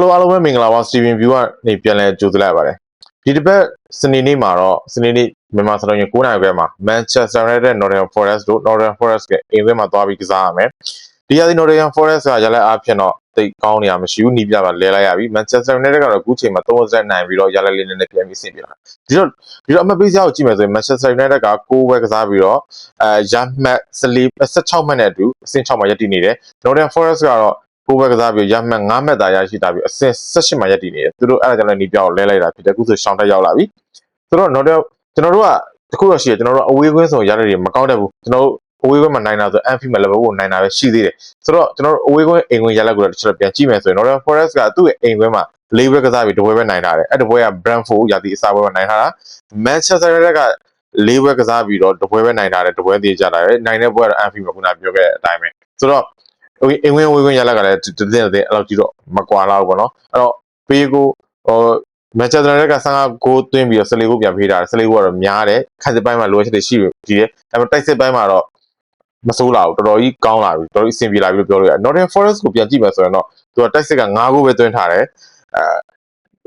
Hello အားလုံးပဲမင်္ဂလာပါ Steven View ကနေပြန်လည်ကြိုဆိုလိုက်ပါတယ်ဒီတစ်ပတ်စနေနေ့မှာတော့စနေနေ့မြန်မာစံတော်ရင်9နိုင်ခွဲမှာ Manchester United Nottingham Forest တို့ Nottingham Forest ကအိမ်ဝဲမှာသွားပြီးကစားရမယ်ဒီရာသီ Nottingham Forest ကရလက်အားဖြင့်တော့တိတ်ကောင်းနေရမရှိဘူးနီးပြပါလဲလိုက်ရပြီ Manchester United ကတော့အခုချိန်မှာ30နိုင်ပြီးတော့ရလက်လေးနဲ့ပြန်ပြီးဆင်ပြေလာဒီတော့ဒီတော့အမှတ်ပေးစရာကိုကြည့်မယ်ဆိုရင် Manchester United က6ဝဲကစားပြီးတော့အဲရမှတ်16မှတ်နဲ့အတူအဆင့်6မှာရပ်တည်နေတယ် Nottingham Forest ကတော့ ကိုယ်ပဲကစားပြီးရမှတ်9မှတ်သာရရှိတာပြီးအဆင့်18မှာရပ်တည်နေတယ်သူတို့အဲ့ဒါကြောင့်လည်းနီးပြောင်းလဲလိုက်တာဖြစ်တယ်အခုဆိုရှောင်းတက်ရောက်လာပြီဆိုတော့ not ကျွန်တော်တို့ကတခုတော့ရှိတယ်ကျွန်တော်တို့အဝေးကွင်းဆိုရတဲ့တွေမကောက်တတ်ဘူးကျွန်တော်တို့အဝေးကွင်းမှာနိုင်တာဆို Anfield မှာ level ကိုနိုင်တာပဲရှိသေးတယ်ဆိုတော့ကျွန်တော်တို့အဝေးကွင်းအိမ်ကွင်းရလက်ကိုတစ်ချက်ပြန်ကြည့်မယ်ဆိုရင် Nottingham Forest ကသူ့ရဲ့အိမ်ကွင်းမှာလေးဘက်ကစားပြီးတပွဲပဲနိုင်ထားတယ်အဲ့တပွဲက Brentford ရာသီအစားပွဲမှာနိုင်ထားတာ Manchester United ကလေးဘက်ကစားပြီးတော့တပွဲပဲနိုင်ထားတယ်တပွဲသေးကြတာတယ်နိုင်တဲ့ပွဲကတော့ Anfield မှာခုနပြောခဲ့တဲ့အတိုင်းပဲဆိုတော့ အင်ဝင်ဝေးခွင့်ရလက်ကလည်းတတဲ့တဲ့အဲ့လိုကြည့်တော့မကွာလောက်ဘူးပေါ့နော်အဲ့တော့ပေးကိုဟိုမန်ချက်စတာက15ဂိုးသွင်းပြီးတော့14ဂိုးပြန်ပေးတာ14ဂိုးကတော့များတယ်ခက်စစ်ပိုင်းမှာလိုအပ်ချက်တွေရှိပြီတယ်ဒါပေမဲ့တိုက်စစ်ပိုင်းမှာတော့မဆိုးလာဘူးတော်တော်ကြီးကောင်းလာပြီတော်တော်ကြီးအဆင်ပြေလာပြီလို့ပြောလို့ရတယ် Northern Forest ကိုပြန်ကြည့်မယ်ဆိုရင်တော့သူကတိုက်စစ်က9ဂိုးပဲသွင်းထားတယ်အဲ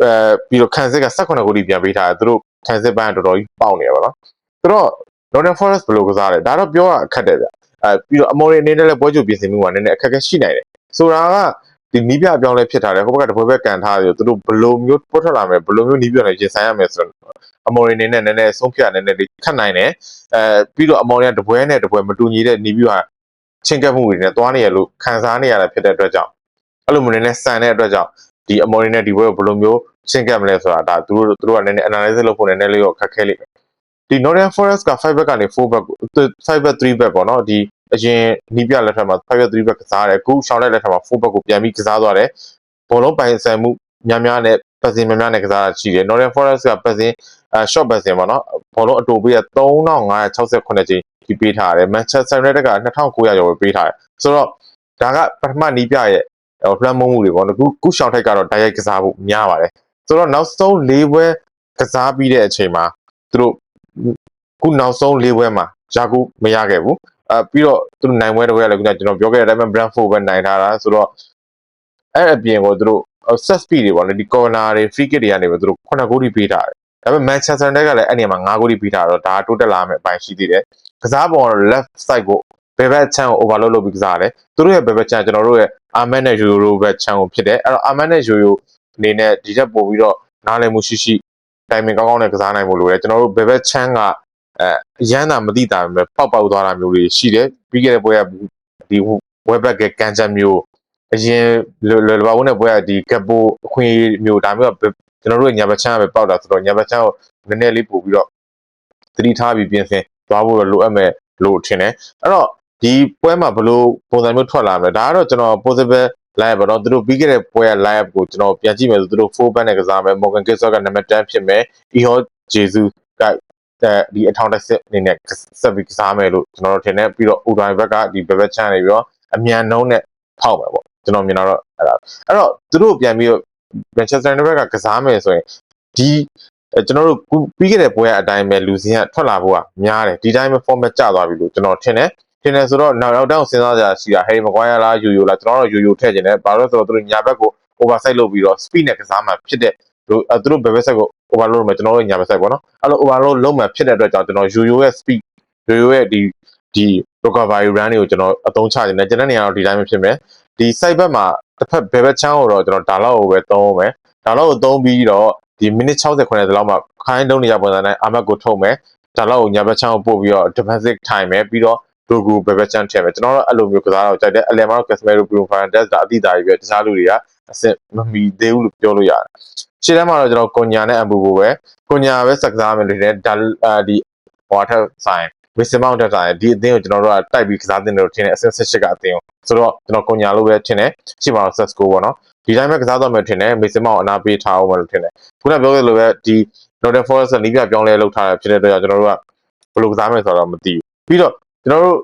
အဲပြီးတော့ခံစစ်က18ဂိုးထိပြန်ပေးထားတယ်သူတို့ခံစစ်ပိုင်းတော်တော်ကြီးပေါက်နေရပါတော့ဆိုတော့ Northern Forest ဘယ်လိုကစားလဲဒါတော့ပြောရအခက်တယ်ဗျ အဲပြီးတော့အမော်ရီအနေနဲ့လည်းပွဲချုပ်ပြင်ဆင်မှုကနည်းနည်းအခက်အခဲရှိနိုင်တယ်ဆိုတာကဒီနီးပြအပြောင်းလဲဖြစ်ထားတယ်ဟိုဘက်ကတပွဲပဲကန်ထားတယ်သူတို့ဘယ်လိုမျိုးပွတ်ထွက်လာမယ်ဘယ်လိုမျိုးနီးပြနဲ့ရင်ဆိုင်ရမယ်ဆိုတော့အမော်ရီအနေနဲ့နည်းနည်းဆုံးဖြတ်နည်းနည်းလေးခတ်နိုင်တယ်အဲပြီးတော့အမော်ရီကတပွဲနဲ့တပွဲမတူညီတဲ့နီးပြဟာချင်းကပ်မှုတွေနဲ့တွားနေရလို့ခံစားနေရတာဖြစ်တဲ့အတွက်ကြောင့်အဲ့လိုမျိုးနည်းနည်းဆန်တဲ့အတွက်ကြောင့်ဒီအမော်ရီနဲ့ဒီဘွဲကိုဘယ်လိုမျိုးချင်းကပ်မလဲဆိုတာဒါသူတို့သူတို့ကနည်းနည်း analysis လုပ်ဖို့နည်းနည်းလေးတော့ခက်ခဲလိမ့်မယ် ဒီ Northern Forest က5 back ကနေ4 back 5 back 3 back ပေါ့နော်ဒီအရင်နီးပြလက်ထက်မှာ5 back 3 back ကစားတယ်အခုရှောင်းတဲ့လက်ထက်မှာ4 back ကိုပြန်ပြီးကစားသွားတယ်ဘောလုံးပိုင်ဆိုင်မှုများများနဲ့ပတ်စင်များများနဲ့ကစားတာရှိတယ် Northern Forest ကပတ်စင်အဲ short ပတ်စင်ပေါ့နော်ဘောလုံးအတူပေးရ3568ချိန်ဒီပေးထားတယ် Manchester United က2900ကျော်ပဲပေးထားတယ်ဆိုတော့ဒါကပထမနီးပြရဲ့ဟိုလွှမ်းမိုးမှုတွေပေါ့နော်ခုခုရှောင်းထိုက်ကတော့တိုက်ရိုက်ကစားဖို့များပါတယ်ဆိုတော့နောက်ဆုံး၄ပွဲကစားပြီးတဲ့အချိန်မှာသူတို့ ခုနောက်ဆုံး၄ပွဲမှာယာကူမရခဲ့ဘူးအဲပြီးတော့သူတို့နိုင်ပွဲတစ်ပွဲလည်းခုနကျွန်တော်ပြောခဲ့တဲ့အတိုင်း Brentford ပဲနိုင်ထားတာဆိုတော့အဲ့အပြင်ကိုသူတို့ set speed တွေပေါ့လေဒီ corner တွေ free kick တွေကနေပဲသူတို့9ဂိုးထိပေးထားတယ်ဒါပေမဲ့ Manchester United ကလည်းအဲ့နေရာမှာ9ဂိုးထိပေးထားတော့ဒါတိုးတက်လာမယ့်အပိုင်းရှိသေးတယ်ကစားပုံကတော့ left side ကိုဘယ်ဘက်ချမ်းကို overload လုပ်ပြီးကစားတယ်သူတို့ရဲ့ဘယ်ဘက်ချမ်းကျွန်တော်တို့ရဲ့ Ahmed နဲ့ Yoyo ဘက်ချမ်းကိုဖြစ်တယ်အဲ့တော့ Ahmed နဲ့ Yoyo အနေနဲ့ဒီချက်ပို့ပြီးတော့နားလည်မှုရှိရှိတိုင်ပင်ကောင်းကောင်းနဲ့ကစားနိုင်ဖို့လိုတယ်ကျွန်တော်တို့ဘယ်ဘက်ချမ်းက အဲအရန်တာမသိတာပဲပောက်ပေါက်သွားတာမျိုးတွေရှိတယ်ပြီးခဲ့တဲ့ပွဲကဒီ web back ကကန်ချမ်းမျိုးအရင်လောလောဘုံနဲ့ပွဲကဒီကပ်ပိုအခွင့်မျိုးဒါမျိုးကကျွန်တော်တို့ညာဘက်ချမ်းကပဲပေါက်တာဆိုတော့ညာဘက်ချမ်းကိုနည်းနည်းလေးပို့ပြီးတော့သတိထားပြီးပြင်ဆင်သွားဖို့လိုအပ်မယ်လို့ထင်တယ်အဲ့တော့ဒီပွဲမှာဘလို့ပုံစံမျိုးထွက်လာမလဲဒါကတော့ကျွန်တော် possible live ပေါ့နော်သူတို့ပြီးခဲ့တဲ့ပွဲက live ကိုကျွန်တော်ပြန်ကြည့်မယ်ဆိုသူတို့4 back နဲ့ကစားမယ် Morgan Kessler ကနံပါတ်10ဖြစ်မယ် Ihor Jesus က ဒီအထောင်တက်စစ်အနေနဲ့ဆက်ပြီးကစားမယ်လို့ကျွန်တော်တို့ထင်တယ်ပြီးတော့ Udai ဘက်ကဒီ Bebet Chan နေပြီးတော့အမြန်နှုံးနဲ့ဖောက်မယ်ပေါ့ကျွန်တော်မြင်တော့အဲ့ဒါအဲ့တော့သူတို့ပြန်ပြီးတော့ Manchester United ကကစားမယ်ဆိုရင်ဒီကျွန်တော်တို့ပြီးခဲ့တဲ့ပွဲအတိုင်းပဲလူစင်းကထွက်လာဖို့ကများတယ်ဒီတိုင်းပဲ format ကျသွားပြီလို့ကျွန်တော်ထင်တယ်ထင်တယ်ဆိုတော့နောက်တော့စဉ်းစားကြရှိတာဟဲ့မကွာရလားယူယူလားကျွန်တော်တို့ယူယူထည့်ခြင်းတယ်ဘာလို့ဆိုတော့သူတို့ညာဘက်ကို oversight လုပ်ပြီးတော့ speed နဲ့ကစားမှဖြစ်တဲ့ သူတို့ဘယ်ဘက်ဆက်ကို overload လုပ်မယ်ကျွန်တော်တို့ညာဘက်ဆက်ပေါ့နော်အဲ့လို overload လုပ်မှဖြစ်တဲ့အတွက်ကြောင့်ကျွန်တော်ယူယူရဲ့ speed ယူယူရဲ့ဒီဒီ recovery run တွေကိုကျွန်တော်အသုံးချနေတယ်ကျွန်တော်နေရာတော့ဒီတိုင်းပဲဖြစ်မယ်ဒီ site ဘက်မှာတစ်ဖက်ဘယ်ဘက်ချမ်းကိုတော့ကျွန်တော်ဒါလောက်ကိုပဲသုံးမယ်ဒါလောက်ကိုသုံးပြီးတော့ဒီ minute 60ခွဲတဲ့လောက်မှာခိုင်းလုံးနေရပုံစံနဲ့အာမတ်ကိုထုတ်မယ်ဒါလောက်ကိုညာဘက်ချမ်းကိုပို့ပြီးတော့ defensive time မယ်ပြီးတော့ဒိုဂူဘယ်ဘက်ချမ်းထည့်မယ်ကျွန်တော်တို့အဲ့လိုမျိုးကစားတော့ကြိုက်တယ်အလယ်မှာတော့ Casemiro Bruno Fernandes ဒါအတိအသားကြီးပဲတခြားလူတွေကအစ်မမီသေးဘူးလို့ပြောလို့ရတယ် ရှေ့တန်းမှာတော့ကျွန်တော်ကွန်ညာနဲ့အဘူဘူပဲကွန်ညာပဲစကစားမယ်လို့ထင်တယ်ဒါဒီဟိုထက်ဆိုင်မစ်စမောင်းတက်တာဒီအသင်းကိုကျွန်တော်တို့ကတိုက်ပြီးကစားတင်တယ်လို့ထင်တယ်အဆင့်18ကအသင်းကိုဆိုတော့ကျွန်တော်ကွန်ညာလို့ပဲထင်တယ်ရှေ့မှာတော့ set score ပေါ့နော်ဒီတိုင်းပဲကစားတော့မယ်ထင်တယ်မစ်စမောင်းအနာပေးထားအောင်မလို့ထင်တယ်ခုနပြောခဲ့လို့ပဲဒီ Northern Forest နီးပြပြောင်းလဲလုပ်ထားတာဖြစ်တဲ့အတွက်ကျွန်တော်တို့ကဘယ်လိုကစားမယ်ဆိုတော့မသိဘူးပြီးတော့ကျွန်တော်တို့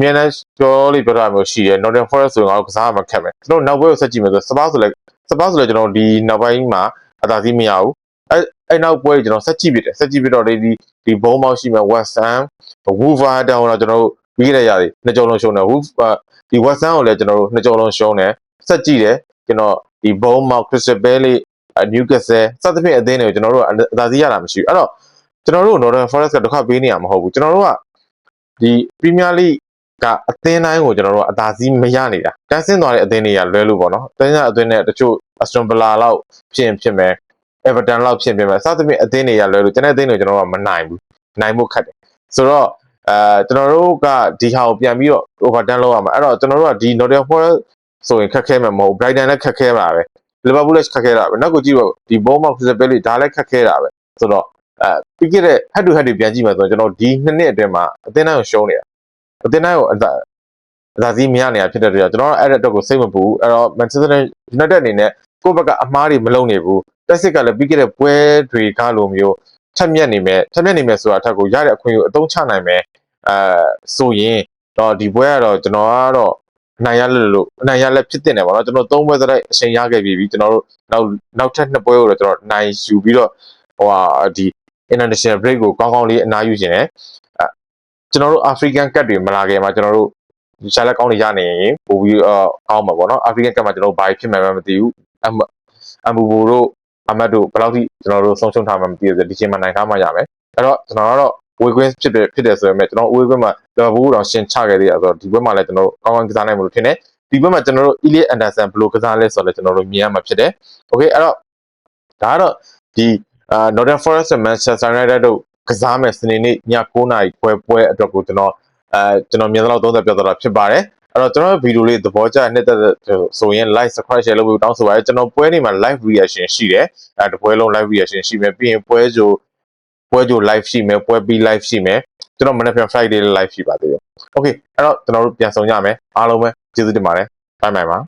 မြန်တဲ့ပြောလေးပြောတာမျိုးရှိတယ် Northern Forest ဆိုရင်ငါတို့ကစားမှာခက်မယ်ကျွန်တော်နောက်ဘက်ကိုဆက်ကြည့်မယ်ဆိုစပါးဆိုလဲစပါးဆိုလဲကျွန်တော်ဒီနောက်ပိုင်းမှာ အသာစီးမရဘူးအဲအဲ့နောက်ပွဲကျွန်တော်ဆက်ကြည့်ပြတယ်ဆက်ကြည့်ပြတော့ဒီဒီဘုံမောက်ရှိမယ် West Ham Wolverhampton တော့ကျွန်တော်တို့ပြီးခဲ့တဲ့ရာတွေနှစ်ကြုံလုံးရှုံးတယ် Wolf ဒီ West Ham ကိုလည်းကျွန်တော်တို့နှစ်ကြုံလုံးရှုံးတယ်ဆက်ကြည့်တယ်ကျွန်တော်ဒီ Bournemouth Crystal Palace အ Newcastle စသဖြင့်အသင်းတွေကိုကျွန်တော်တို့ကအသာစီးရတာမရှိဘူးအဲ့တော့ကျွန်တော်တို့ Northern Forest ကဒုက္ခပေးနေရမှာမဟုတ်ဘူးကျွန်တော်တို့ကဒီ Premier League ကအသင်းတိုင်းကိုကျွန်တော်တို့ကအသာစီးမရနေတာတန်းဆင်းသွားတဲ့အသင်းတွေကလွဲလို့ပေါ့နော်တန်းဆင်းအသင်းနဲ့တချို့ Aston Villa လောက်ဖြစ်ရင်ဖြစ်မယ် Everton လောက်ဖြစ်ရင်ဖြစ်မယ်စသဖြင့်အသင်းတွေကလွဲလို့ကျွန်တဲ့အသင်းတွေကျွန်တော်တို့ကမနိုင်ဘူးနိုင်ဖို့ခက်တယ်ဆိုတော့အဲကျွန်တော်တို့ကဒီဟာကိုပြန်ပြီးတော့ overturn လုပ်ရမှာအဲ့တော့ကျွန်တော်တို့ကဒီ Nottingham Forest ဆိုရင်ခက်ခဲမှာမဟုတ်ဘူး Brighton လည်းခက်ခဲပါပဲ Liverpool လည်းခက်ခဲတာပဲနောက်ကိုကြည့်ပါဦးဒီ Bournemouth Crystal Palace ဒါလည်းခက်ခဲတာပဲဆိုတော့အဲပြီးခဲ့တဲ့ head to head တွေပြန်ကြည့်မှဆိုရင်ကျွန်တော်ဒီနှစ်နှစ်အတွင်းမှာအသင်းတိုင်းကိုရှုံးနေတာ အသင်းတိုင်းကိုအသာအသာစီးမရနေတာဖြစ်တဲ့အတွက်ကျွန်တော်ကအဲ့တဲ့အတွက်ကိုစိတ်မပူဘူးအဲ့တော့ Manchester United အနေနဲ့ကိုယ့်ဘက်ကအမားတွေမလုပ်နေဘူးတက်စစ်ကလည်းပြီးခဲ့တဲ့ပွဲတွေကလိုမျိုးထက်မြက်နေမယ်ထက်မြက်နေမယ်ဆိုတာအထက်ကိုရတဲ့အခွင့်အရေးကိုအသုံးချနိုင်မယ်အဲဆိုရင်တော့ဒီပွဲကတော့ကျွန်တော်ကတော့အနိုင်ရလက်လို့အနိုင်ရလက်ဖြစ်တင်တယ်ပေါ့နော်ကျွန်တော်သုံးပွဲစတိုက်အချိန်ရခဲ့ပြီးပြီကျွန်တော်တို့နောက်နောက်ထပ်နှစ်ပွဲကိုတော့ကျွန်တော်နိုင်ယူပြီးတော့ဟိုဟာဒီ international break ကိုကောင်းကောင်းလေးအနားယူခြင်းနဲ့အဲ ကျွန်တော်တို့ African Cup တွေမလာခင်မှာကျွန်တော်တို့ဒီရှာလက်ကောင်းတွေရနေရင်ပို့ပြီးတော့ကောင်းမှာပေါ့နော် African Cup မှာကျွန်တော်တို့ဘာဖြစ်မှန်းမသိဘူးအမအမူဘူတို့အမတ်တို့ဘယ်လောက်ထိကျွန်တော်တို့ဆုံးရှုံးထားမှမသိဘူးဒီချိန်မှာနိုင်ထားမှရမယ်အဲ့တော့ကျွန်တော်ကတော့ဝေကွင်းဖြစ်တယ်ဖြစ်တယ်ဆိုပေမဲ့ကျွန်တော်ဝေကွင်းမှာလီဗာပူးတော့ရှင်းချခဲ့သေးတယ်ဆိုတော့ဒီဘက်မှာလည်းကျွန်တော်တို့ကောင်းကောင်းကစားနိုင်မလို့ထင်တယ်ဒီဘက်မှာကျွန်တော်တို့ Elliot Anderson ဘယ်လိုကစားလဲဆိုတော့လည်းကျွန်တော်တို့မြင်ရမှာဖြစ်တယ်။ Okay အဲ့တော့ဒါကတော့ဒီအာ Northern Forest နဲ့ Manchester United တို့ ကစားမယ်စနေနေ့ည9:00နာရီပွဲပွဲအတွက်ကိုကျွန်တော်အဲကျွန်တော်မြင်သလောက်သုံးသပ်ပြသွားတာဖြစ်ပါတယ်။အဲ့တော့ကျွန်တော်ဗီဒီယိုလေးသဘောကျနှစ်သက်ဆိုရင် like subscribe share လုပ်ပြီးတောင်းဆိုပါရစေကျွန်တော်ပွဲနေမှာ live reaction ရှိတယ်အဲတပွဲလုံး live reaction ရှိမယ်ပြီးရင်ပွဲကြိုပွဲကြို live ရှိမယ်ပွဲပြီး live ရှိမယ်ကျွန်တော်မနေ့က Friday live ရှိပါသေးတယ် Okay အဲ့တော့ကျွန်တော်တို့ပြန်ဆောင်ကြမယ်အားလုံးပဲကျေးဇူးတင်ပါတယ်ဘိုင်ဘိုင်ပါ